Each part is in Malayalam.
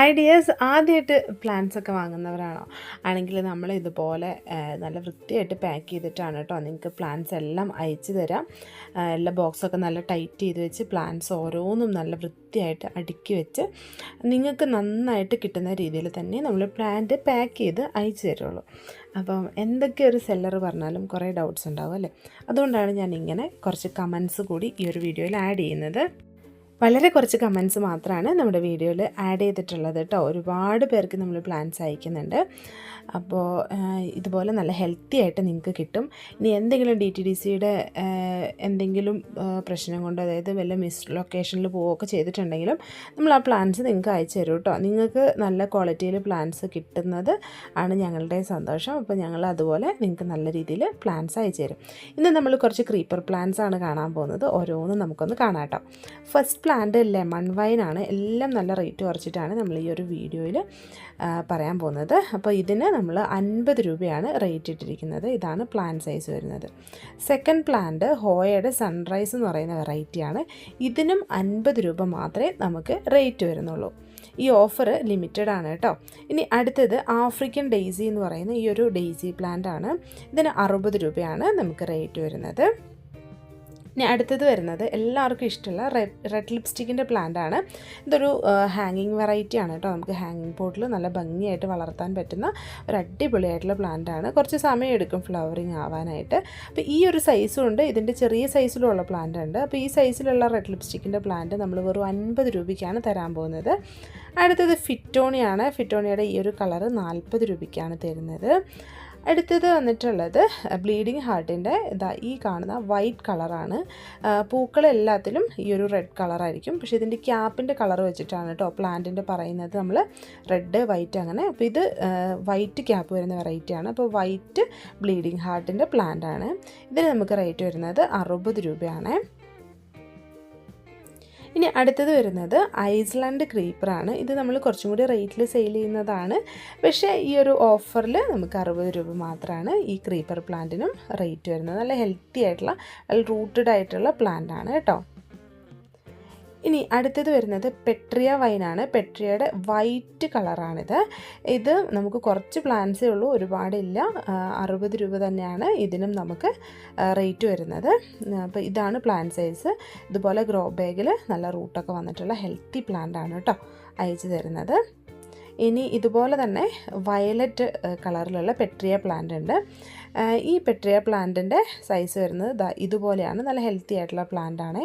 ഹൈ ഡിയേഴ്സ് ആദ്യമായിട്ട് പ്ലാൻസ് ഒക്കെ വാങ്ങുന്നവരാണോ? ആണെങ്കിൽ നമ്മൾ ഇതുപോലെ നല്ല വൃത്തിയായിട്ട് പാക്ക് ചെയ്തിട്ടാണ് കേട്ടോ നിങ്ങൾക്ക് പ്ലാൻസ് എല്ലാം അയച്ചു തരാം. എല്ലാ ബോക്സൊക്കെ നല്ല ടൈറ്റ് ചെയ്ത് വെച്ച് പ്ലാൻസ് ഓരോന്നും നല്ല വൃത്തിയായിട്ട് അടുക്കി വെച്ച് നിങ്ങൾക്ക് നന്നായിട്ട് കിട്ടുന്ന രീതിയിൽ തന്നെ നമ്മൾ പ്ലാന്റ് പാക്ക് ചെയ്ത് അയച്ചു തരുള്ളൂ. അപ്പം എന്തൊക്കെ ഒരു സെല്ലർ പറഞ്ഞാലും കുറേ ഡൗട്ട്സ് ഉണ്ടാവും അല്ലേ? അതുകൊണ്ടാണ് ഞാൻ ഇങ്ങനെ കുറച്ച് കമൻസ് കൂടി ഈ ഒരു വീഡിയോയിൽ ആഡ് ചെയ്യുന്നത്. വളരെ കുറച്ച് കമൻസ് മാത്രമാണ് നമ്മുടെ വീഡിയോയിൽ ആഡ് ചെയ്തിട്ടുള്ളത് കേട്ടോ. ഒരുപാട് പേർക്ക് നമ്മൾ പ്ലാൻസ് അയക്കുന്നുണ്ട്. അപ്പോൾ ഇതുപോലെ നല്ല ഹെൽത്തി ആയിട്ട് നിങ്ങൾക്ക് കിട്ടും. ഇനി എന്തെങ്കിലും ഡി ടി ഡി സിയുടെ എന്തെങ്കിലും പ്രശ്നം കൊണ്ട് അതായത് വല്ല മിസ് ലൊക്കേഷനിൽ പോവുകയൊക്കെ ചെയ്തിട്ടുണ്ടെങ്കിലും നമ്മൾ ആ പ്ലാൻസ് നിങ്ങൾക്ക് അയച്ചു തരും കേട്ടോ. നിങ്ങൾക്ക് നല്ല ക്വാളിറ്റിയിൽ പ്ലാൻസ് കിട്ടുന്നത് ആണ് ഞങ്ങളുടെ സന്തോഷം. അപ്പോൾ ഞങ്ങൾ അതുപോലെ നിങ്ങൾക്ക് നല്ല രീതിയിൽ പ്ലാൻസ് അയച്ചു തരും. ഇന്ന് നമ്മൾ കുറച്ച് ക്രീപ്പർ പ്ലാൻസ് ആണ് കാണാൻ പോകുന്നത്. ഓരോന്നും നമുക്കൊന്ന് കാണാം കേട്ടോ. ഫസ്റ്റ് പ്ലാന്റ് ലെമൺ വൈനാണ് എല്ലാം നല്ല റേറ്റ് കുറച്ചിട്ടാണ് നമ്മൾ ഈ ഒരു വീഡിയോയിൽ പറയാൻ പോകുന്നത്. അപ്പോൾ ഇതിന് നമ്മൾ അൻപത് രൂപയാണ് റേറ്റ് ഇട്ടിരിക്കുന്നത്. ഇതാണ് പ്ലാൻ സൈസ് വരുന്നത്. സെക്കൻഡ് പ്ലാന്റ് ഹോയയുടെ സൺറൈസ് എന്ന് പറയുന്ന വെറൈറ്റിയാണ് ഇതിനും അൻപത് രൂപ മാത്രമേ നമുക്ക് റേറ്റ് വരുന്നുള്ളൂ. ഈ ഓഫർ ലിമിറ്റഡ് ആണ് കേട്ടോ. ഇനി അടുത്തത് ആഫ്രിക്കൻ ഡെയ്സി എന്ന് പറയുന്ന ഈ ഒരു ഡെയ്സി പ്ലാന്റ് ആണ്. ഇതിന് അറുപത് രൂപയാണ് നമുക്ക് റേറ്റ് വരുന്നത്. ഇനി അടുത്തത് വരുന്നത് എല്ലാവർക്കും ഇഷ്ടമുള്ള റെഡ് റെഡ് ലിപ്സ്റ്റിക്കിന്റെ പ്ലാന്റ് ആണ് ഇതൊരു ഹാങ്ങിങ് വെറൈറ്റി ആണ് കേട്ടോ. നമുക്ക് ഹാങ്ങിങ് പോട്ടിൽ നല്ല ഭംഗിയായിട്ട് വളർത്താൻ പറ്റുന്ന ഒരു അടിപൊളിയായിട്ടുള്ള പ്ലാന്റ് ആണ് കുറച്ച് സമയം എടുക്കും ഫ്ലവറിങ് ആവാനായിട്ട്. അപ്പോൾ ഈ ഒരു സൈസും ഉണ്ട്. ഇതിന്റെ ചെറിയ സൈസിലുള്ള പ്ലാന്റ് ഉണ്ട് അപ്പോൾ ഈ സൈസിലുള്ള റെഡ് ലിപ്സ്റ്റിക്കിന്റെ പ്ലാന്റ് നമ്മൾ വെറും അൻപത് രൂപയ്ക്കാണ് തരാൻ പോകുന്നത്. അടുത്തത് ഫിറ്റോണിയാണ്. ഫിറ്റോണിയുടെ ഈ ഒരു കളറ് നാൽപ്പത് രൂപയ്ക്കാണ് തരുന്നത്. അടുത്തത് വന്നിട്ടുള്ളത് ബ്ലീഡിങ് ഹാർട്ടിന്റെ ഇതാ ഈ കാണുന്ന വൈറ്റ് കളറാണ് പൂക്കൾ എല്ലാത്തിലും ഈ ഒരു റെഡ് കളറായിരിക്കും പക്ഷേ ഇതിന്റെ ക്യാപ്പിന്റെ കളർ വെച്ചിട്ടാണ് കേട്ടോ പ്ലാന്റിന്റെ പറയുന്നത്. നമ്മൾ റെഡ് വൈറ്റ് അങ്ങനെ. അപ്പോൾ ഇത് വൈറ്റ് ക്യാപ്പ് വരുന്ന വെറൈറ്റിയാണ് അപ്പോൾ വൈറ്റ് ബ്ലീഡിങ് ഹാർട്ടിന്റെ പ്ലാന്റ് ആണ്. ഇതിന് നമുക്ക് റേറ്റ് വരുന്നത് അറുപത് രൂപയാണ്. ഇനി അടുത്തത് വരുന്നത് ഐസ്ലാൻഡ് ക്രീപ്പറാണ്. ഇത് നമ്മൾ കുറച്ചും കൂടി റേറ്റിൽ സെയിൽ ചെയ്യുന്നതാണ്. പക്ഷേ ഈ ഒരു ഓഫറിൽ നമുക്ക് അറുപത് രൂപ മാത്രമാണ് ഈ ക്രീപ്പർ പ്ലാന്റിനും റേറ്റ് വരുന്നത്. നല്ല ഹെൽത്തി ആയിട്ടുള്ള റൂട്ടഡ് ആയിട്ടുള്ള പ്ലാന്റ് ആണ് കേട്ടോ. ഇനി അടുത്തത് വരുന്നത് പെട്രിയ വൈനാണ് പെട്രിയയുടെ വൈറ്റ് കളറാണിത് ഇത് നമുക്ക് കുറച്ച് പ്ലാന്റ്സേ ഉള്ളൂ ഒരുപാടില്ല. അറുപത് രൂപ തന്നെയാണ് ഇതിനും നമുക്ക് റേറ്റ് വരുന്നത്. അപ്പോൾ ഇതാണ് പ്ലാന്റ് സൈസ് ഇതുപോലെ ഗ്രോ ബാഗിൽ നല്ല റൂട്ടൊക്കെ വന്നിട്ടുള്ള ഹെൽത്തി പ്ലാന്റ് ആണ് കേട്ടോ അയച്ചു തരുന്നത്. ഇനി ഇതുപോലെ തന്നെ വയലറ്റ് കളറിലുള്ള പെട്രിയ പ്ലാന്റ് ഉണ്ട്. ഈ പെട്രിയ പ്ലാന്റിന്റെ സൈസ് വരുന്നത് ഇതുപോലെയാണ്. നല്ല ഹെൽത്തി ആയിട്ടുള്ള പ്ലാന്റ് ആണ്.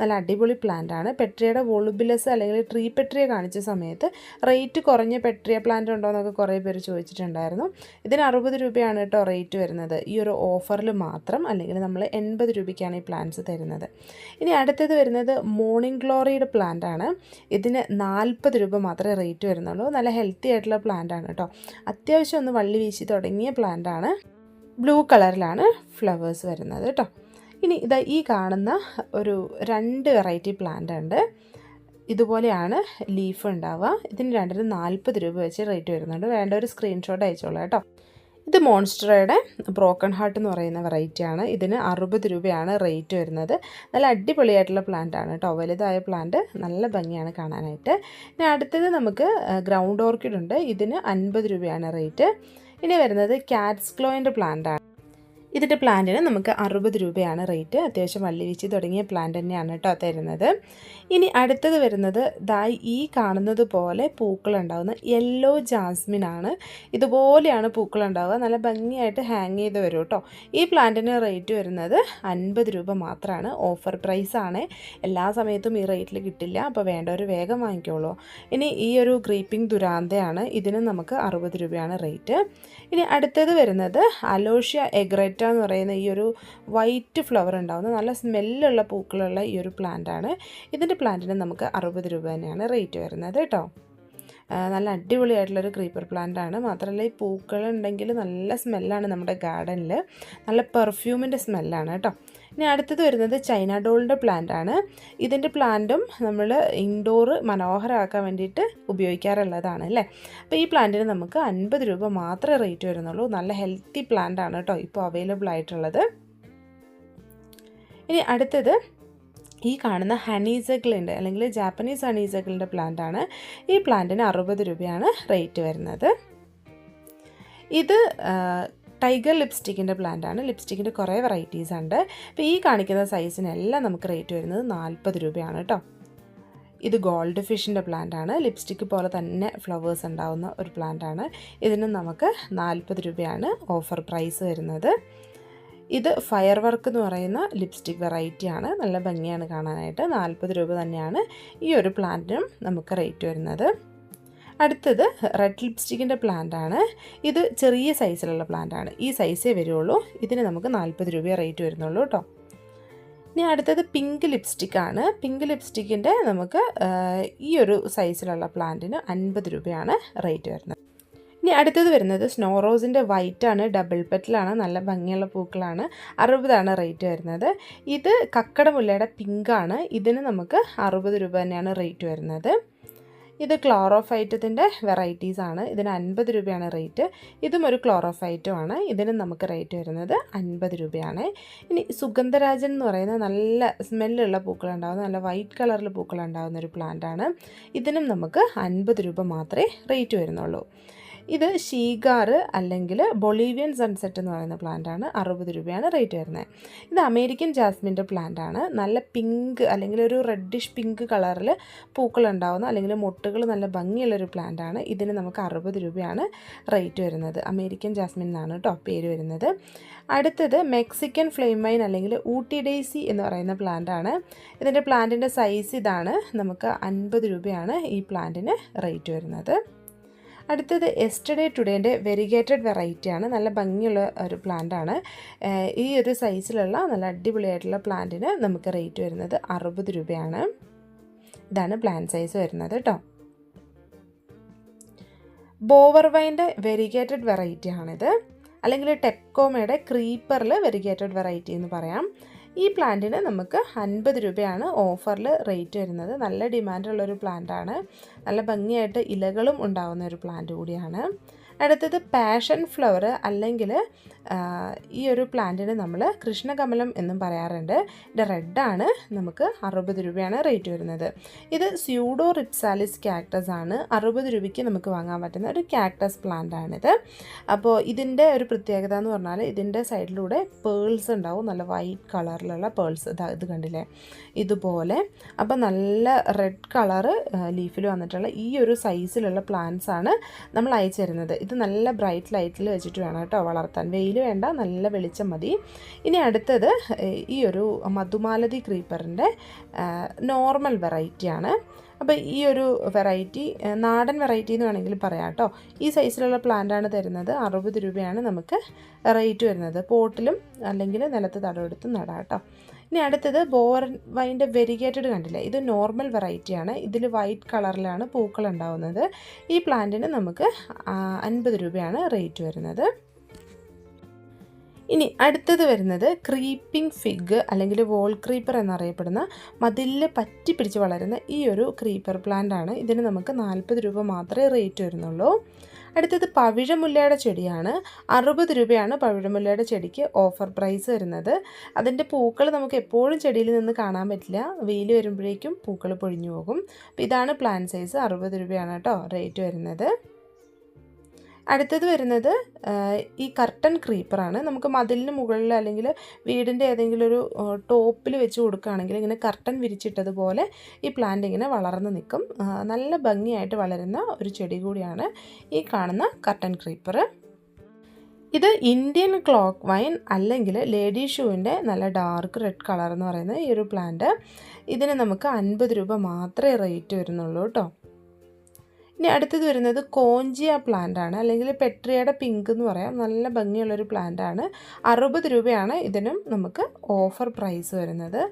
നല്ല അടിപൊളി പ്ലാന്റ് ആണ്. പെട്രിയയുടെ വോളുബിലസ് അല്ലെങ്കിൽ ട്രീ പെട്രിയ കാണിച്ച സമയത്ത് റേറ്റ് കുറഞ്ഞ പെട്രിയ പ്ലാന്റ് ഉണ്ടോ എന്നൊക്കെ കുറേ പേര് ചോദിച്ചിട്ടുണ്ടായിരുന്നു. ഇതിന് അറുപത് രൂപയാണ് കേട്ടോ റേറ്റ് വരുന്നത്. ഈ ഒരു ഓഫറിൽ മാത്രം അല്ലെങ്കിൽ നമ്മൾ എൺപത് രൂപയ്ക്കാണ് ഈ പ്ലാന്റ്സ് തരുന്നത്. ഇനി അടുത്തത് വരുന്നത് മോർണിംഗ് ഗ്ലോറിയുടെ പ്ലാന്റ് ആണ്. ഇതിന് നാൽപ്പത് രൂപ മാത്രമേ റേറ്റ് വരുന്നുള്ളൂ. നല്ല ഹെൽത്തി ആയിട്ടുള്ള പ്ലാന്റ് ആണ് കേട്ടോ അത്യാവശ്യം ഒന്ന് വള്ളി വീശി തുടങ്ങിയ പ്ലാന്റ് ആണ്. ബ്ലൂ കളറിലാണ് ഫ്ലവേഴ്സ് വരുന്നത് കേട്ടോ ഇനി ഇതാ ഈ കാണുന്ന ഒരു രണ്ട് വെറൈറ്റി പ്ലാന്റ് ഉണ്ട്. ഇതുപോലെയാണ് ലീഫ് ഉണ്ടാവുക. ഇതിന് രണ്ടിനും നാൽപ്പത് രൂപ വെച്ച് റേറ്റ് വരുന്നുണ്ട്. വേണ്ട ഒരു സ്ക്രീൻഷോട്ട് അയച്ചോളാം കേട്ടോ ഇത് മോൺസ്റ്ററയുടെ ബ്രോക്കൺ ഹാർട്ട് എന്ന് പറയുന്ന വെറൈറ്റിയാണ് ഇതിന് അറുപത് രൂപയാണ് റേറ്റ് വരുന്നത്. നല്ല അടിപൊളിയായിട്ടുള്ള പ്ലാന്റ് ആണ് കേട്ടോ. വലുതായ പ്ലാന്റ് നല്ല ഭംഗിയാണ് കാണാനായിട്ട്. ഇനി അടുത്തത് നമുക്ക് ഗ്രൗണ്ട് ഓർക്കിഡ് ഉണ്ട്. ഇതിന് അൻപത് രൂപയാണ് റേറ്റ് ഇനി വരുന്നത് കാറ്റ്സ് ക്ലോയിന്റെ പ്ലാന്റ് ആണ്. ഇതിന്റെ പ്ലാന്റിന് നമുക്ക് അറുപത് രൂപയാണ് റേറ്റ്. അത്യാവശ്യം വള്ളി തുടങ്ങിയ പ്ലാന്റ് തന്നെയാണ് കേട്ടോ തരുന്നത്. ഇനി അടുത്തത് വരുന്നത് ദായി ഈ കാണുന്നത് പോലെ പൂക്കളുണ്ടാവുന്ന യെല്ലോ ജാസ്മിൻ ആണ്. ഇതുപോലെയാണ് പൂക്കളുണ്ടാവുക. നല്ല ഭംഗിയായിട്ട് ഹാങ് ചെയ്ത് വരും കേട്ടോ. ഈ പ്ലാന്റിന് റേറ്റ് വരുന്നത് അൻപത് രൂപ മാത്രമാണ്. ഓഫർ പ്രൈസ് ആണ്. എല്ലാ സമയത്തും ഈ റേറ്റിൽ കിട്ടില്ല. അപ്പോൾ വേണ്ടവർ വേഗം വാങ്ങിക്കോളൂ. ഇനി ഈ ഒരു ഗ്രീപ്പിംഗ് ദുരാന്തയാണ്. ഇതിന് നമുക്ക് അറുപത് രൂപയാണ് റേറ്റ് ഇനി അടുത്തത് വരുന്നത് അലോഷ്യ എഗ്രറ്റ എന്ന് പറയുന്ന ഈ ഒരു വൈറ്റ് ഫ്ലവർ ഉണ്ടാകുന്ന നല്ല സ്മെല്ലുള്ള പൂക്കളുള്ള ഈ ഒരു പ്ലാന്റ് ആണ്. ഇതിന്റെ പ്ലാന്റിന് നമുക്ക് അറുപത് രൂപ തന്നെയാണ് റേറ്റ് വരുന്നത് കേട്ടോ. നല്ല അടിപൊളിയായിട്ടുള്ളൊരു ക്രീപ്പർ പ്ലാന്റ് ആണ്. മാത്രമല്ല ഈ പൂക്കളുണ്ടെങ്കിൽ നല്ല സ്മെല്ലാണ് നമ്മുടെ ഗാർഡനിൽ നല്ല പെർഫ്യൂമിന്റെ സ്മെല്ലാണ് കേട്ടോ. ഇനി അടുത്തത് വരുന്നത് ചൈന ഡോളിന്റെ പ്ലാന്റ് ആണ്. ഇതിന്റെ പ്ലാന്റും നമ്മൾ ഇൻഡോർ മനോഹരമാക്കാൻ വേണ്ടിയിട്ട് ഉപയോഗിക്കാറുള്ളതാണ് അല്ലേ? അപ്പോൾ ഈ പ്ലാന്റിന് നമുക്ക് അൻപത് രൂപ മാത്രമേ റേറ്റ് വരുന്നുള്ളൂ. നല്ല ഹെൽത്തി പ്ലാന്റ് ആണ് കേട്ടോ ഇപ്പോൾ അവൈലബിൾ ആയിട്ടുള്ളത്. ഇനി അടുത്തത് ഈ കാണുന്ന ഹണീസക്കിളുണ്ട് അല്ലെങ്കിൽ ജാപ്പനീസ് ഹണീസക്കിളിന്റെ പ്ലാന്റ് ആണ്. ഈ പ്ലാന്റിന് അറുപത് രൂപയാണ് റേറ്റ് വരുന്നത്. ഇത് ടൈഗർ ലിപ്സ്റ്റിക്കിന്റെ പ്ലാന്റ് ആണ് ലിപ്സ്റ്റിക്കിന്റെ കുറേ വെറൈറ്റീസ് ഉണ്ട്. അപ്പോൾ ഈ കാണിക്കുന്ന സൈസിനെല്ലാം നമുക്ക് റേറ്റ് വരുന്നത് നാൽപ്പത് രൂപയാണ് കേട്ടോ ഇത് ഗോൾഡ് ഫിഷിന്റെ ആണ് ലിപ്സ്റ്റിക്ക് പോലെ തന്നെ ഫ്ലവേഴ്സ് ഉണ്ടാവുന്ന ഒരു പ്ലാന്റ് ആണ് ഇതിന് നമുക്ക് നാൽപ്പത് രൂപയാണ് ഓഫർ പ്രൈസ് വരുന്നത്. ഇത് ഫയർ വർക്ക് എന്ന് പറയുന്ന ലിപ്സ്റ്റിക് വെറൈറ്റിയാണ് നല്ല ഭംഗിയാണ് കാണാനായിട്ട്. നാൽപ്പത് രൂപ തന്നെയാണ് ഈ ഒരു പ്ലാന്റിനും നമുക്ക് റേറ്റ് വരുന്നത്. അടുത്തത് റെഡ് ലിപ്സ്റ്റിക്കിന്റെ പ്ലാന്റ് ആണ്. ഇത് ചെറിയ സൈസിലുള്ള ആണ്. ഈ സൈസേ വരുള്ളൂ. ഇതിന് നമുക്ക് നാൽപ്പത് രൂപ റേറ്റ് വരുന്നുള്ളൂ കേട്ടോ ഇനി അടുത്തത് പിങ്ക് ലിപ്സ്റ്റിക്കാണ് പിങ്ക് ലിപ്സ്റ്റിക്കിന്റെ നമുക്ക് ഈ ഒരു സൈസിലുള്ള പ്ലാന്റിന് അൻപത് രൂപയാണ് റേറ്റ് വരുന്നത്. ഇനി അടുത്തത് വരുന്നത് സ്നോ റോസിന്റെ ആണ്. ഡബിൾ പെറ്റിലാണ് നല്ല ഭംഗിയുള്ള പൂക്കളാണ്. അറുപതാണ് റേറ്റ് വരുന്നത്. ഇത് കക്കട മുല്ലയുടെ പിങ്ക് ആണ്. ഇതിന് നമുക്ക് അറുപത് രൂപ തന്നെയാണ് റേറ്റ് വരുന്നത്. ഇത് ക്ലോറോഫൈറ്റത്തിന്റെ വെറൈറ്റീസ് ആണ്. ഇതിന് അൻപത് രൂപയാണ് റേറ്റ്. ഇതും ഒരു ക്ലോറോഫൈറ്റും ആണ്. ഇതിന് നമുക്ക് റേറ്റ് വരുന്നത് അൻപത് രൂപയാണ്. ഇനി സുഗന്ധരാജൻ എന്ന് പറയുന്ന നല്ല സ്മെല്ലുള്ള പൂക്കളുണ്ടാകുന്ന നല്ല വൈറ്റ് കളറിൽ പൂക്കളുണ്ടാകുന്ന ഒരു പ്ലാന്റ് ആണ്. ഇതിനും നമുക്ക് അൻപത് രൂപ മാത്രമേ റേറ്റ് വരുന്നുള്ളൂ. ഇത് ഷീഗാർ അല്ലെങ്കിൽ ബൊളീവിയൻ സൺസെറ്റ് എന്ന് പറയുന്ന പ്ലാന്റ് ആണ് അറുപത് രൂപയാണ് റേറ്റ് വരുന്നത്. ഇത് അമേരിക്കൻ ജാസ്മിന്റെ പ്ലാന്റ് ആണ് നല്ല പിങ്ക് അല്ലെങ്കിൽ ഒരു റെഡിഷ് പിങ്ക് കളറിൽ പൂക്കൾ ഉണ്ടാവുന്ന അല്ലെങ്കിൽ മുട്ടുകൾ നല്ല ഭംഗിയുള്ളൊരു പ്ലാന്റ് ആണ് ഇതിന് നമുക്ക് അറുപത് രൂപയാണ് റേറ്റ് വരുന്നത്. അമേരിക്കൻ ജാസ്മിൻ എന്നാണ് കേട്ടോ പേര് വരുന്നത്. അടുത്തത് മെക്സിക്കൻ ഫ്ലെയിം വൈൻ അല്ലെങ്കിൽ ഊട്ടി ഡേസി എന്ന് പറയുന്ന പ്ലാന്റ് ആണ് ഇതിന്റെ പ്ലാന്റിന്റെ സൈസ് ഇതാണ്. നമുക്ക് അൻപത് രൂപയാണ് ഈ പ്ലാന്റിന് റേറ്റ് വരുന്നത്. അടുത്തത് എസ്റ്റഡേ ടുഡേന്റെ വെരിഗേറ്റഡ് വെറൈറ്റി ആണ്. നല്ല ഭംഗിയുള്ള ഒരു പ്ലാന്റാണ് ഈ ഒരു സൈസിലുള്ള നല്ല അടിപൊളിയായിട്ടുള്ള പ്ലാന്റിന് നമുക്ക് റേറ്റ് വരുന്നത് അറുപത് രൂപയാണ്. ഇതാണ് പ്ലാന്റ് സൈസ് വരുന്നത് കേട്ടോ ബോവർവൈന്റെ വെരിഗേറ്റഡ് വെറൈറ്റി ആണിത്. അല്ലെങ്കിൽ ടെക്കോമയുടെ ക്രീപ്പറിൽ വെരിഗേറ്റഡ് വെറൈറ്റി എന്ന് പറയാം. ഈ പ്ലാന്റിന് നമുക്ക് അൻപത് രൂപയാണ് ഓഫറിൽ റേറ്റ് വരുന്നത്. നല്ല ഡിമാൻഡുള്ളൊരു പ്ലാന്റാണ്. നല്ല ഭംഗിയായിട്ട് ഇലകളും ഉണ്ടാകുന്ന ഒരു പ്ലാന്റ് കൂടിയാണ്. അടുത്തത് പാഷൻ ഫ്ലവർ അല്ലെങ്കിൽ ഈ ഒരു പ്ലാന്റിന് നമ്മൾ കൃഷ്ണകമലം എന്നും പറയാറുണ്ട്. ഇത് റെഡാണ്. നമുക്ക് അറുപത് രൂപയാണ് റേറ്റ് വരുന്നത്. ഇത് സ്യൂഡോ റിപ്സാലിസ് ക്യാക്ടസ് ആണ്. അറുപത് രൂപയ്ക്ക് നമുക്ക് വാങ്ങാൻ പറ്റുന്ന ഒരു ക്യാക്ടസ് പ്ലാന്റ് ആണിത്. അപ്പോൾ ഇതിന്റെ ഒരു പ്രത്യേകത എന്ന് പറഞ്ഞാൽ ഇതിന്റെ സൈഡിലൂടെ പേൾസ് ഉണ്ടാവും. നല്ല വൈറ്റ് കളറിലുള്ള പേൾസ്. ഇത് കണ്ടില്ലേ? ഇതുപോലെ. അപ്പോൾ നല്ല റെഡ് കളറ് ലീഫിൽ വന്നിട്ടുള്ള ഈ ഒരു സൈസിലുള്ള പ്ലാന്റ്സ് ആണ് നമ്മൾ അയച്ചു തരുന്നത്. ഇത് നല്ല ബ്രൈറ്റ് ലൈറ്റിൽ വെച്ചിട്ട് വേണം കേട്ടോ വളർത്താൻ. വെയിൽ വേണ്ട നല്ല വെളിച്ചം മതി. ഇനി അടുത്തത് ഈ ഒരു മധുമാലതി ക്രീപ്പറിന്റെ നോർമൽ വെറൈറ്റിയാണ് അപ്പോൾ ഈ ഒരു വെറൈറ്റി നാടൻ വെറൈറ്റി എന്ന് വേണമെങ്കിൽ പറയാം കേട്ടോ. ഈ സൈസിലുള്ള പ്ലാന്റാണ് തരുന്നത്. അറുപത് രൂപയാണ് നമുക്ക് റേറ്റ് വരുന്നത്. പോട്ടിലും അല്ലെങ്കിൽ നിലത്ത് തടവെടുത്ത് നടാം കേട്ടോ. ഇനി അടുത്തത് ബോർ വൈന്റെ വെരിഗേറ്റഡ് കണ്ടില്ല? ഇത് നോർമൽ വെറൈറ്റിയാണ് ഇതിൽ വൈറ്റ് കളറിലാണ് പൂക്കൾ ഉണ്ടാവുന്നത്. ഈ പ്ലാന്റിന് നമുക്ക് അൻപത് രൂപയാണ് റേറ്റ് വരുന്നത്. ഇനി അടുത്തത് വരുന്നത് ക്രീപ്പിംഗ് ഫിഗ് അല്ലെങ്കിൽ വോൾ ക്രീപ്പർ എന്നറിയപ്പെടുന്ന മതിലിൽ പറ്റി പിടിച്ച് വളരുന്ന ഈ ഒരു ക്രീപ്പർ പ്ലാന്റ് ആണ്. ഇതിന് നമുക്ക് നാൽപ്പത് രൂപ മാത്രമേ റേറ്റ് വരുന്നുള്ളൂ. അടുത്തത് പവിഴമുല്ലയുടെ ചെടിയാണ്. അറുപത് രൂപയാണ് പവിഴമുല്ലയുടെ ചെടിക്ക് ഓഫർ പ്രൈസ് വരുന്നത്. അതിന്റെ പൂക്കൾ നമുക്ക് എപ്പോഴും ചെടിയിൽ നിന്ന് കാണാൻ പറ്റില്ല. വെയിൽ വരുമ്പോഴേക്കും പൂക്കൾ പൊഴിഞ്ഞു പോകും. ഇതാണ് പ്ലാൻ സൈസ് അറുപത് രൂപയാണ് കേട്ടോ റേറ്റ് വരുന്നത്. അടുത്തത് വരുന്നത് ഈ കർട്ടൺ ക്രീപ്പറാണ്. നമുക്ക് മതിലിന് മുകളിൽ അല്ലെങ്കിൽ വീടിന്റെ ഏതെങ്കിലും ഒരു ടോപ്പിൽ വെച്ച് കൊടുക്കുകയാണെങ്കിൽ ഇങ്ങനെ കർട്ടൺ വിരിച്ചിട്ടതുപോലെ ഈ പ്ലാന്റ് ഇങ്ങനെ വളർന്ന് നിൽക്കും. നല്ല ഭംഗിയായിട്ട് വളരുന്ന ഒരു ചെടി കൂടിയാണ് ഈ കാണുന്ന കർട്ടൺ ക്രീപ്പർ ഇത് ഇന്ത്യൻ ക്ലോക്ക് വൈൻ അല്ലെങ്കിൽ ലേഡി ഷൂവിന്റെ നല്ല ഡാർക്ക് റെഡ് കളർ എന്ന് പറയുന്ന ഈ ഒരു പ്ലാന്റ്. ഇതിന് നമുക്ക് അൻപത് രൂപ മാത്രമേ റേറ്റ് വരുന്നുള്ളൂ കേട്ടോ. ഇനി അടുത്തത് വരുന്നത് കോഞ്ചിയ പ്ലാന്റ് ആണ്. അല്ലെങ്കിൽ പെട്രിയയുടെ പിങ്ക് എന്ന് പറയാം. നല്ല ഭംഗിയുള്ളൊരു പ്ലാന്റ് ആണ്. അറുപത് രൂപയാണ് ഇതിനും നമുക്ക് ഓഫർ പ്രൈസ് വരുന്നത്.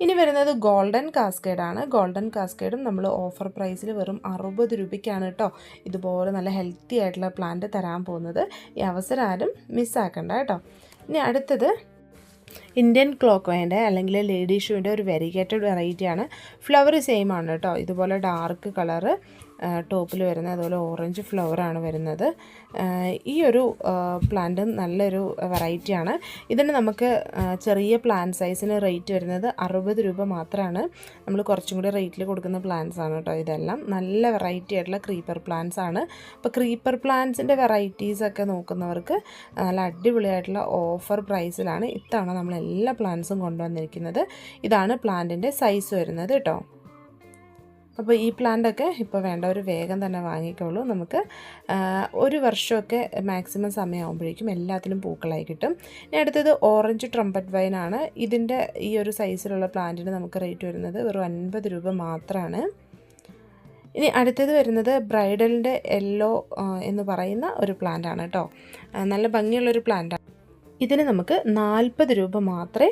ഇനി വരുന്നത് ഗോൾഡൻ കാസ്കേഡ് ആണ്. ഗോൾഡൻ കാസ്കേഡും നമ്മൾ ഓഫർ പ്രൈസിൽ വെറും അറുപത് രൂപയ്ക്കാണ് കേട്ടോ ഇതുപോലെ നല്ല ഹെൽത്തി ആയിട്ടുള്ള പ്ലാന്റ് തരാൻ പോകുന്നത്. ഈ അവസരം ആരും മിസ്സാക്കണ്ട കേട്ടോ ഇനി അടുത്തത് ഇന്ത്യൻ ക്ലോക്ക് വൈന്റെ അല്ലെങ്കിൽ ലേഡി ഒരു വെരിഗേറ്റഡ് വെറൈറ്റിയാണ് ഫ്ലവർ സെയിം ആണ് കേട്ടോ ഇതുപോലെ ഡാർക്ക് കളറ് ടോപ്പിൽ വരുന്നത്. അതുപോലെ ഓറഞ്ച് ഫ്ലവറാണ് വരുന്നത്. ഈ ഒരു പ്ലാന്റ് നല്ലൊരു വെറൈറ്റിയാണ് ഇതിന് നമുക്ക് ചെറിയ പ്ലാന്റ് സൈസിന് റേറ്റ് വരുന്നത് അറുപത് രൂപ മാത്രമാണ് നമ്മൾ കുറച്ചും കൂടി റേറ്റിൽ കൊടുക്കുന്ന പ്ലാന്റ്സ് ആണ് കേട്ടോ ഇതെല്ലാം. നല്ല വെറൈറ്റി ആയിട്ടുള്ള ക്രീപ്പർ പ്ലാന്റ്സ് ആണ്. അപ്പോൾ ക്രീപ്പർ പ്ലാന്റ്സിന്റെ വെറൈറ്റീസ് ഒക്കെ നോക്കുന്നവർക്ക് നല്ല അടിപൊളിയായിട്ടുള്ള ഓഫർ പ്രൈസിലാണ് ഇത്തവണ നമ്മൾ എല്ലാ പ്ലാന്റ്സും കൊണ്ടുവന്നിരിക്കുന്നത്. ഇതാണ് പ്ലാന്റിന്റെ സൈസ് വരുന്നത് കേട്ടോ അപ്പോൾ ഈ പ്ലാന്റൊക്കെ ഇപ്പോൾ ഒരു വേഗം തന്നെ വാങ്ങിക്കോളൂ. നമുക്ക് ഒരു വർഷമൊക്കെ മാക്സിമം സമയമാകുമ്പോഴേക്കും എല്ലാത്തിലും പൂക്കളായി കിട്ടും. ഇനി അടുത്തത് ഓറഞ്ച് ട്രംപറ്റ് വൈനാണ് ഇതിന്റെ ഈ ഒരു സൈസിലുള്ള പ്ലാന്റിന് നമുക്ക് റേറ്റ് വരുന്നത് വെറും അൻപത് രൂപ മാത്രമാണ്. ഇനി അടുത്തത് വരുന്നത് ബ്രൈഡലിന്റെ യെല്ലോ എന്ന് പറയുന്ന ഒരു പ്ലാന്റാണ് കേട്ടോ. നല്ല ഭംഗിയുള്ളൊരു പ്ലാന്റാണ്. ഇതിന് നമുക്ക് നാൽപ്പത് രൂപ മാത്രമേ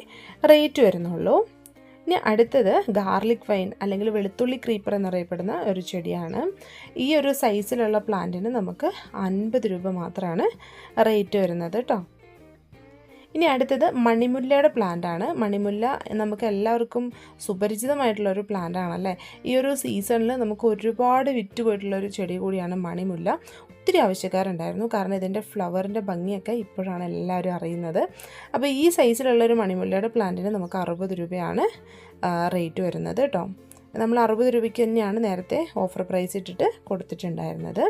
റേറ്റ് വരുന്നുള്ളൂ. ഇനി അടുത്തത് ഗാർലിക് വൈൻ അല്ലെങ്കിൽ വെളുത്തുള്ളി ക്രീപ്പർ എന്നറിയപ്പെടുന്ന ഒരു ചെടിയാണ്. ഈ ഒരു സൈസിലുള്ള പ്ലാന്റിന് നമുക്ക് അൻപത് രൂപ മാത്രമാണ് റേറ്റ് വരുന്നത് കേട്ടോ. ഇനി അടുത്തത് മണിമുല്ലയുടെ പ്ലാന്റാണ്. മണിമുല്ല നമുക്ക് എല്ലാവർക്കും സുപരിചിതമായിട്ടുള്ള ഒരു പ്ലാന്റ് ആണല്ലേ ഈ ഒരു സീസണിൽ നമുക്ക് ഒരുപാട് വിറ്റ് പോയിട്ടുള്ള ഒരു ചെടി കൂടിയാണ് മണിമുല്ല. ഒത്തിരി ആവശ്യക്കാരുണ്ടായിരുന്നു. കാരണം ഇതിന്റെ ഫ്ലവറിന്റെ ഭംഗിയൊക്കെ ഇപ്പോഴാണ് എല്ലാവരും അറിയുന്നത്. അപ്പോൾ ഈ സൈസിലുള്ള ഒരു മണിമുല്ലയുടെ പ്ലാന്റിന് നമുക്ക് അറുപത് രൂപയാണ് റേറ്റ് വരുന്നത് കേട്ടോ. നമ്മൾ അറുപത് രൂപയ്ക്ക് തന്നെയാണ് നേരത്തെ ഓഫർ പ്രൈസ് ഇട്ടിട്ട് കൊടുത്തിട്ടുണ്ടായിരുന്നത്.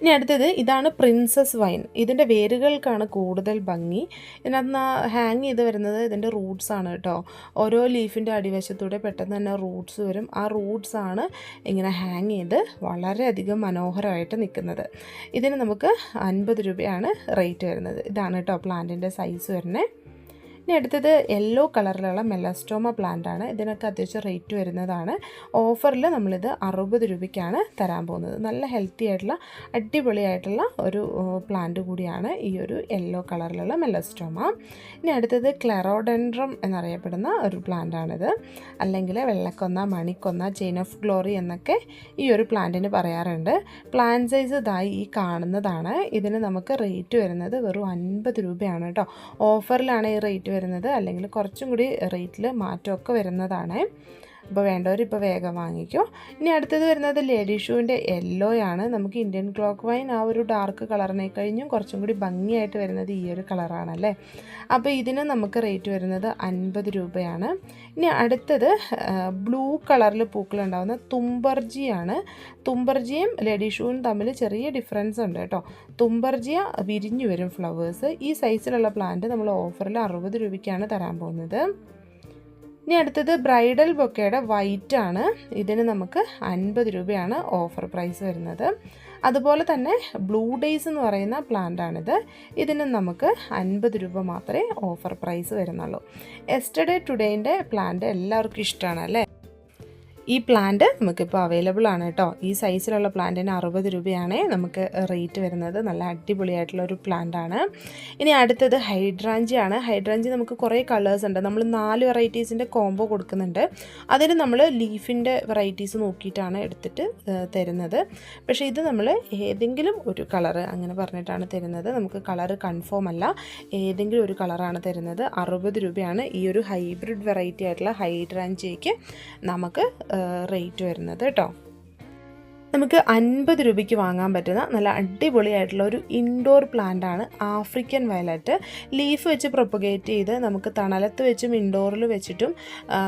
ഇനി അടുത്തത് ഇതാണ് പ്രിൻസസ് വൈൻ ഇതിന്റെ വേരുകൾക്കാണ് കൂടുതൽ ഭംഗി. ഇതിനകത്ത് ഹാങ് ചെയ്ത് വരുന്നത് ഇതിന്റെ റൂട്ട്സ് ആണ് കേട്ടോ. ഓരോ ലീഫിന്റെ അടിവശത്തൂടെ പെട്ടെന്ന് തന്നെ റൂട്ട്സ് വരും. ആ റൂട്ട്സ് ആണ് ഇങ്ങനെ ഹാങ് ചെയ്ത് വളരെയധികം മനോഹരമായിട്ട് നിൽക്കുന്നത്. ഇതിന് നമുക്ക് അൻപത് രൂപയാണ് റേറ്റ് വരുന്നത്. ഇതാണ് കേട്ടോ പ്ലാന്റിന്റെ സൈസ് വരുന്നത്. ഇനി അടുത്തത് യെല്ലോ കളറിലുള്ള മെലസ്റ്റോമ പ്ലാന്റ് ആണ്. ഇതിനൊക്കെ അത്യാവശ്യം റേറ്റ് വരുന്നതാണ്. ഓഫറിൽ നമ്മളിത് അറുപത് രൂപയ്ക്കാണ് തരാൻ പോകുന്നത്. നല്ല ഹെൽത്തി ആയിട്ടുള്ള അടിപൊളിയായിട്ടുള്ള ഒരു പ്ലാന്റ് കൂടിയാണ് ഈ ഒരു യെല്ലോ കളറിലുള്ള മെലസ്റ്റോമ ഇനി അടുത്തത് ക്ലെറോഡെൻഡ്രം എന്നറിയപ്പെടുന്ന ഒരു പ്ലാന്റ് ആണിത്. അല്ലെങ്കിൽ വെള്ളക്കൊന്ന മണിക്കൊന്ന ചെയിൻ ഓഫ് ഗ്ലോറി എന്നൊക്കെ ഈ ഒരു പ്ലാന്റിന് പറയാറുണ്ട്. പ്ലാന്റ് സൈസ് ഇതായി ഈ കാണുന്നതാണ്. ഇതിന് നമുക്ക് റേറ്റ് വരുന്നത് വെറും അൻപത് രൂപയാണ് കേട്ടോ. ഓഫറിലാണ് ഈ റേറ്റ് വരുന്നത് അല്ലെങ്കിൽ കുറച്ചും കൂടി റേറ്റിൽ മാറ്റമൊക്കെ വരുന്നതാണ്. അപ്പോൾ വേണ്ടവർ ഇപ്പോൾ വേഗം വാങ്ങിക്കും. ഇനി അടുത്തത് വരുന്നത് ലേഡി ഷൂവിന്റെ യെല്ലോ ആണ്. നമുക്ക് ഇന്ത്യൻ ക്ലോക്ക് വൈൻ ആ ഒരു ഡാർക്ക് കളറിനെ കഴിഞ്ഞും കുറച്ചും കൂടി ഭംഗിയായിട്ട് വരുന്നത് ഈ ഒരു കളറാണല്ലേ അപ്പോൾ ഇതിന് നമുക്ക് റേറ്റ് വരുന്നത് അൻപത് രൂപയാണ്. ഇനി അടുത്തത് ബ്ലൂ കളറിൽ പൂക്കളുണ്ടാകുന്ന തുമ്പർജിയാണ് തുമ്പർജിയും ലേഡി ഷൂവും തമ്മിൽ ചെറിയ ഡിഫറൻസ് ഉണ്ട് കേട്ടോ. തുമ്പർജിയ വിരിഞ്ഞു വരും ഫ്ലവേഴ്സ് ഈ സൈസിലുള്ള പ്ലാന്റ് നമ്മൾ ഓഫറിൽ അറുപത് രൂപയ്ക്കാണ് തരാൻ പോകുന്നത്. ഇനി അടുത്തത് ബ്രൈഡൽ ബൊക്കയുടെ വൈറ്റ് ആണ്. ഇതിന് നമുക്ക് അൻപത് രൂപയാണ് ഓഫർ പ്രൈസ് വരുന്നത്. അതുപോലെ തന്നെ ബ്ലൂ ഡേയ്സ് എന്ന് പറയുന്ന പ്ലാന്റ് ആണിത്. ഇതിന് നമുക്ക് അൻപത് രൂപ മാത്രമേ ഓഫർ പ്രൈസ് വരുന്നുള്ളൂ. എസ്റ്റർഡേ ടുഡേന്റെ പ്ലാന്റ് എല്ലാവർക്കും ഇഷ്ടമാണ് അല്ലേ? ഈ പ്ലാന്റ് നമുക്കിപ്പോൾ അവൈലബിൾ ആണ് കേട്ടോ. ഈ സൈസിലുള്ള പ്ലാന്റിന് അറുപത് രൂപയാണ് നമുക്ക് റേറ്റ് വരുന്നത്. നല്ല അടിപൊളിയായിട്ടുള്ള ഒരു ആണ്. ഇനി അടുത്തത് ഹൈഡ്രാഞ്ചി ആണ്. ഹൈഡ്രാഞ്ചി നമുക്ക് കുറേ കളേഴ്സ് ഉണ്ട്. നമ്മൾ നാല് വെറൈറ്റീസിന്റെ കോംബോ കൊടുക്കുന്നുണ്ട്. അതിന് നമ്മൾ ലീഫിന്റെ വെറൈറ്റീസ് നോക്കിയിട്ടാണ് എടുത്തിട്ട് തരുന്നത്. പക്ഷേ ഇത് നമ്മൾ ഏതെങ്കിലും ഒരു കളറ് അങ്ങനെ പറഞ്ഞിട്ടാണ് തരുന്നത്. നമുക്ക് കളറ് കൺഫേം അല്ല. ഏതെങ്കിലും ഒരു കളറാണ് തരുന്നത്. അറുപത് രൂപയാണ് ഈ ഒരു ഹൈബ്രിഡ് വെറൈറ്റി ആയിട്ടുള്ള ഹൈഡ്രാഞ്ചിക്ക് നമുക്ക് റേറ്റ് വരുന്നത് കേട്ടോ നമുക്ക് അൻപത് രൂപയ്ക്ക് വാങ്ങാൻ പറ്റുന്ന നല്ല അടിപൊളിയായിട്ടുള്ള ഒരു ഇൻഡോർ പ്ലാന്റാണ് ആഫ്രിക്കൻ വയലറ്റ് ലീഫ് വെച്ച് പ്രൊപ്പഗേറ്റ് ചെയ്ത് നമുക്ക് തണലത്ത് വെച്ചും ഇൻഡോറിൽ വെച്ചിട്ടും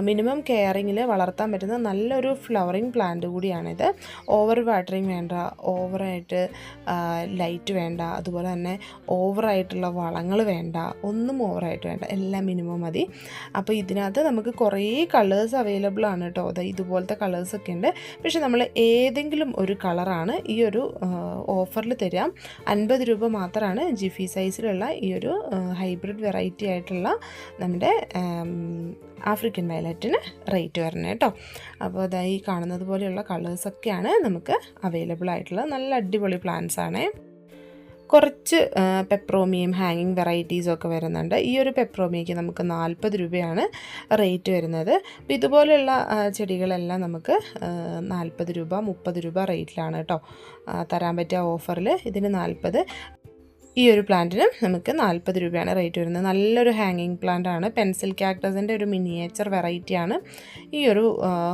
മിനിമം കെയറിങ്ങിൽ വളർത്താൻ പറ്റുന്ന നല്ലൊരു ഫ്ലവറിങ് പ്ലാന്റ് കൂടിയാണിത്. ഓവർ വാട്ടറിങ് വേണ്ട ഓവറായിട്ട് ലൈറ്റ് വേണ്ട അതുപോലെ തന്നെ ഓവറായിട്ടുള്ള വളങ്ങൾ വേണ്ട ഒന്നും ഓവറായിട്ട് വേണ്ട എല്ലാം മിനിമം മതി. അപ്പോൾ ഇതിനകത്ത് നമുക്ക് കുറേ കളേഴ്സ് അവൈലബിൾ ആണ് കേട്ടോ. അത് ഇതുപോലത്തെ കളേഴ്സൊക്കെ ഉണ്ട്. പക്ഷെ നമ്മൾ ഏതെങ്കിലും ഒരു കളറാണ് ഈ ഒരു ഓഫറിൽ തരാം. അൻപത് രൂപ മാത്രമാണ് ജിഫി സൈസിലുള്ള ഈ ഒരു ഹൈബ്രിഡ് വെറൈറ്റി ആയിട്ടുള്ള നമ്മുടെ ആഫ്രിക്കൻ വയലറ്റിന് റേറ്റ് വരണം കേട്ടോ. അപ്പോൾ അതായി കാണുന്നത് പോലെയുള്ള കളേഴ്സൊക്കെയാണ് നമുക്ക് അവൈലബിൾ ആയിട്ടുള്ള നല്ല അടിപൊളി പ്ലാന്റ്സ് ആണ് കുറച്ച് പെപ്രോമിയും ഹാങ്ങിങ് വെറൈറ്റീസും ഒക്കെ വരുന്നുണ്ട്. ഈ ഒരു പെപ്രോമിയയ്ക്ക് നമുക്ക് നാൽപ്പത് രൂപയാണ് റേറ്റ് വരുന്നത്. അപ്പോൾ ഇതുപോലെയുള്ള ചെടികളെല്ലാം നമുക്ക് നാൽപ്പത് രൂപ മുപ്പത് രൂപ റേറ്റിലാണ് കേട്ടോ തരാൻ പറ്റിയ ഓഫറിൽ ഇതിന് നാൽപ്പത് ഈ ഒരു പ്ലാന്റിന് നമുക്ക് നാൽപ്പത് രൂപയാണ് റേറ്റ് വരുന്നത്. നല്ലൊരു ഹാങ്ങിങ് പ്ലാന്റ് ആണ് പെൻസിൽ ക്യാക്ടസിന്റെ ഒരു മിനിയേച്ചർ വെറൈറ്റിയാണ് ഈ ഒരു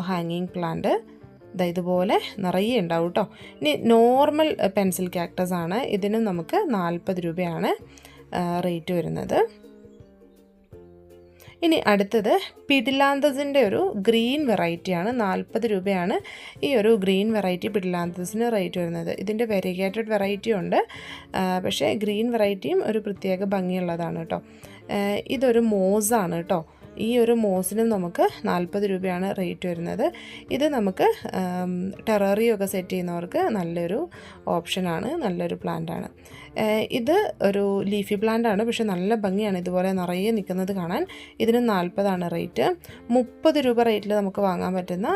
ഹാങ്ങിങ് പ്ലാന്റ് ദാ ഇതുപോലെ നിറയെ ഉണ്ടാവും കേട്ടോ ഇനി നോർമൽ പെൻസിൽ ക്യാക്ടസ് ആണ്. ഇതിനും നമുക്ക് നാൽപ്പത് രൂപയാണ് റേറ്റ് വരുന്നത്. ഇനി അടുത്തത് പിടിലാന്തസിന്റെ ഒരു ഗ്രീൻ വെറൈറ്റിയാണ് നാൽപ്പത് രൂപയാണ് ഈ ഒരു ഗ്രീൻ വെറൈറ്റി പിടിലാന്തസിന് റേറ്റ് വരുന്നത്. ഇതിന്റെ വെരിഗേറ്റഡ് വെറൈറ്റി ഉണ്ട് പക്ഷേ ഗ്രീൻ വെറൈറ്റിയും ഒരു പ്രത്യേക ഭംഗിയുള്ളതാണ് കേട്ടോ ഇതൊരു മോസാണ് കേട്ടോ ഈ ഒരു മോസിനും നമുക്ക് നാൽപ്പത് രൂപയാണ് റേറ്റ് വരുന്നത്. ഇത് നമുക്ക് ടെററിയൊക്കെ സെറ്റ് ചെയ്യുന്നവർക്ക് നല്ലൊരു ഓപ്ഷനാണ് നല്ലൊരു പ്ലാന്റാണ്. ഇത് ഒരു ലീഫി പ്ലാന്റാണ് പക്ഷെ നല്ല ഭംഗിയാണ് ഇതുപോലെ നിറയെ നിൽക്കുന്നത് കാണാൻ. ഇതിന് നാൽപ്പതാണ് റേറ്റ്. മുപ്പത് രൂപ റേറ്റിൽ നമുക്ക് വാങ്ങാൻ പറ്റുന്ന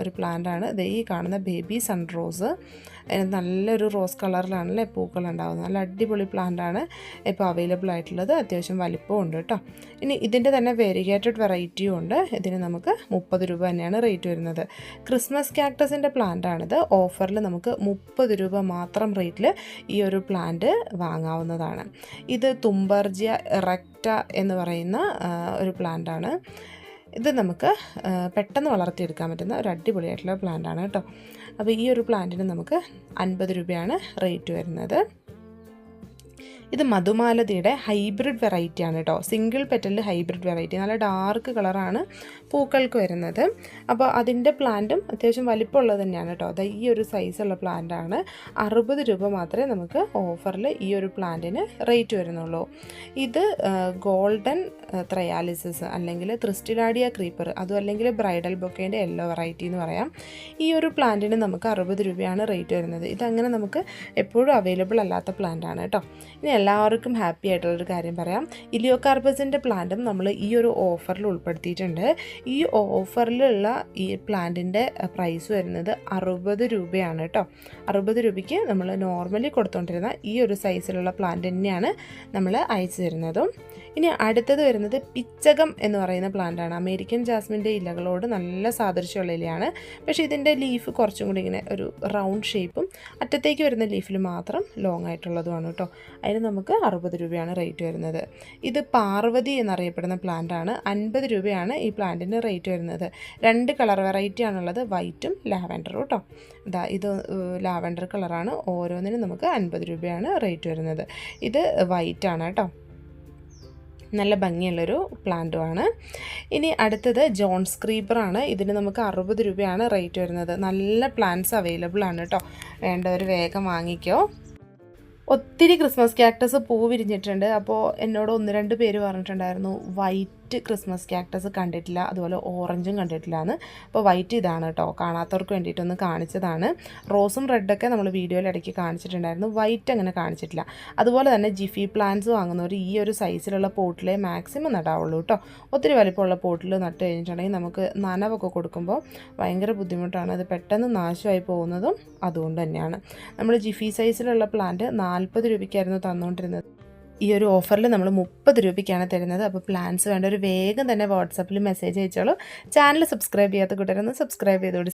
ഒരു പ്ലാന്റാണ്. ഇത് ഈ കാണുന്ന ബേബി സൺ റോസ് അതിന് നല്ലൊരു റോസ് കളറിലാണല്ലേ പൂക്കൾ ഉണ്ടാകുന്നത് നല്ല അടിപൊളി പ്ലാന്റ് ആണ് ഇപ്പോൾ അവൈലബിൾ ആയിട്ടുള്ളത്. അത്യാവശ്യം വലിപ്പമുണ്ട് കേട്ടോ. ഇനി ഇതിന്റെ തന്നെ വേരിഗേറ്റഡ് വെറൈറ്റിയും ഉണ്ട്. ഇതിന് നമുക്ക് മുപ്പത് രൂപ തന്നെയാണ് റേറ്റ് വരുന്നത്. ക്രിസ്മസ് ക്യാക്ടസിന്റെ പ്ലാന്റ് ആണിത്. ഓഫറിൽ നമുക്ക് മുപ്പത് രൂപ മാത്രം റേറ്റിൽ ഈ ഒരു പ്ലാന്റ് വാങ്ങാവുന്നതാണ്. ഇത് തുമ്പർജിയ റെക്റ്റ എന്ന് പറയുന്ന ഒരു പ്ലാന്റ് ആണ്. ഇത് നമുക്ക് പെട്ടെന്ന് വളർത്തിയെടുക്കാൻ പറ്റുന്ന ഒരു അടിപൊളിയായിട്ടുള്ള പ്ലാന്റ് ആണ് കേട്ടോ. അപ്പോൾ ഈ ഒരു പ്ലാന്റിന് നമുക്ക് അൻപത് രൂപയാണ് റേറ്റ് വരുന്നത്. ഇത് മധുമാലതിയുടെ ഹൈബ്രിഡ് വെറൈറ്റി ആണ് കേട്ടോ. സിംഗിൾ പെറ്റലിൽ ഹൈബ്രിഡ് വെറൈറ്റി. നല്ല ഡാർക്ക് കളറാണ്. പൂക്കൾക്ക് വരുന്നത്. അപ്പോൾ അതിന്റെ പ്ലാന്റും അത്യാവശ്യം വലിപ്പമുള്ളത് തന്നെയാണ് കേട്ടോ. അത് ഈ ഒരു സൈസുള്ള പ്ലാന്റാണ് അറുപത് രൂപ മാത്രമേ നമുക്ക് ഓഫറിൽ ഈ ഒരു പ്ലാന്റിന് റേറ്റ് വരുന്നുള്ളൂ. ഇത് ഗോൾഡൻ ത്രയാലിസിസ് അല്ലെങ്കിൽ ത്രിസ്റ്റിലാഡിയ ക്രീപ്പർ അതും അല്ലെങ്കിൽ ബ്രൈഡൽ ബൊക്കേന്റെ യെല്ലോ വെറൈറ്റി എന്ന് പറയാം. ഈ ഒരു പ്ലാന്റിന് നമുക്ക് അറുപത് രൂപയാണ് റേറ്റ് വരുന്നത്. ഇതങ്ങനെ നമുക്ക് എപ്പോഴും അവൈലബിൾ അല്ലാത്ത പ്ലാന്റാണ് കേട്ടോ. ഇനി എല്ലാവർക്കും ഹാപ്പി ആയിട്ടുള്ളൊരു കാര്യം പറയാം. ഇലിയോകാർബസിന്റെ പ്ലാന്റും നമ്മൾ ഈ ഒരു ഓഫറിൽ ഉൾപ്പെടുത്തിയിട്ടുണ്ട്. ഈ ഓഫറിലുള്ള ഈ പ്ലാന്റിന്റെ പ്രൈസ് വരുന്നത് അറുപത് രൂപയാണ് കേട്ടോ. അറുപത് രൂപയ്ക്ക് നമ്മൾ നോർമലി കൊടുത്തുകൊണ്ടിരുന്ന ഈ ഒരു സൈസിലുള്ള പ്ലാന്റ് തന്നെയാണ് നമ്മൾ അയച്ചു തരുന്നതും. ഇനി അടുത്തത് വരുന്നത് പിച്ചകം എന്ന് പറയുന്ന പ്ലാന്റാണ് അമേരിക്കൻ ജാസ്മിന്റെ ഇലകളോട് നല്ല സാദൃശ്യമുള്ള ഇലയാണ്. പക്ഷേ ഇതിന്റെ ലീഫ് കുറച്ചും കൂടി ഇങ്ങനെ ഒരു റൗണ്ട് ഷേപ്പും അറ്റത്തേക്ക് വരുന്ന ലീഫിൽ മാത്രം ലോങ് ആയിട്ടുള്ളതുമാണ് കേട്ടോ. അതിന് നമുക്ക് അറുപത് രൂപയാണ് റേറ്റ് വരുന്നത്. ഇത് പാർവതി എന്നറിയപ്പെടുന്ന പ്ലാന്റാണ് അൻപത് രൂപയാണ് ഈ പ്ലാന്റിന് റേറ്റ് വരുന്നത്. രണ്ട് കളർ വെറൈറ്റി ആണുള്ളത് വൈറ്റും ലാവൻഡറും കേട്ടോ ഇതാ ഇത് ലാവൻഡർ കളറാണ് ഓരോന്നിനും നമുക്ക് അൻപത് രൂപയാണ് റേറ്റ് വരുന്നത്. ഇത് വൈറ്റാണ് കേട്ടോ നല്ല ഭംഗിയുള്ളൊരു പ്ലാന്റുമാണ് ഇനി അടുത്തത് ജോൺസ് ക്രീപ്പറാണ് ഇതിന് നമുക്ക് അറുപത് രൂപയാണ് റേറ്റ് വരുന്നത്. നല്ല പ്ലാന്റ്സ് അവൈലബിൾ ആണ് കേട്ടോ വേണ്ടവർ വേഗം വാങ്ങിക്കോ. ഒത്തിരി ക്രിസ്മസ് ക്യാക്ടസ് പൂ വിരിഞ്ഞിട്ടുണ്ട്. അപ്പോൾ എന്നോട് ഒന്ന് രണ്ട് പേര് പറഞ്ഞിട്ടുണ്ടായിരുന്നു വൈറ്റ് ക്രിസ്മസ് ക്യാക്ടസ് കണ്ടിട്ടില്ല അതുപോലെ ഓറഞ്ചും കണ്ടിട്ടില്ല എന്ന് അപ്പോൾ വൈറ്റ് ഇതാണ് കേട്ടോ കാണാത്തവർക്ക് വേണ്ടിയിട്ടൊന്ന് കാണിച്ചതാണ്. റോസും റെഡൊക്കെ നമ്മൾ വീഡിയോയിൽ ഇടയ്ക്ക് കാണിച്ചിട്ടുണ്ടായിരുന്നു. വൈറ്റ് അങ്ങനെ കാണിച്ചിട്ടില്ല. അതുപോലെ തന്നെ ജിഫി പ്ലാന്റ്സ് വാങ്ങുന്നവർ ഈ ഒരു സൈസിലുള്ള പോട്ടിലെ മാക്സിമം നടാവുള്ളൂ കേട്ടോ ഒത്തിരി വലിപ്പമുള്ള പോട്ടിൽ നട്ട് കഴിഞ്ഞിട്ടുണ്ടെങ്കിൽ നമുക്ക് നനവൊക്കെ കൊടുക്കുമ്പോൾ ഭയങ്കര ബുദ്ധിമുട്ടാണ്. അത് പെട്ടെന്ന് നാശമായി പോകുന്നതും അതുകൊണ്ട് തന്നെയാണ്. നമ്മൾ ജിഫി സൈസിലുള്ള പ്ലാന്റ് നാൽപ്പത് രൂപയ്ക്കായിരുന്നു തന്നുകൊണ്ടിരുന്നത് ഈ ഒരു ഓഫറിൽ നമ്മൾ മുപ്പത് രൂപയ്ക്കാണ് തരുന്നത്. അപ്പോൾ പ്ലാൻസ് വേണ്ട ഒരു വേഗം തന്നെ വാട്സാപ്പിൽ മെസ്സേജ് അയച്ചോളൂ. ചാനൽ സബ്സ്ക്രൈബ് ചെയ്യാത്ത കൂട്ടരൊന്ന് സബ്സ്ക്രൈബ് ചെയ്തോളൂ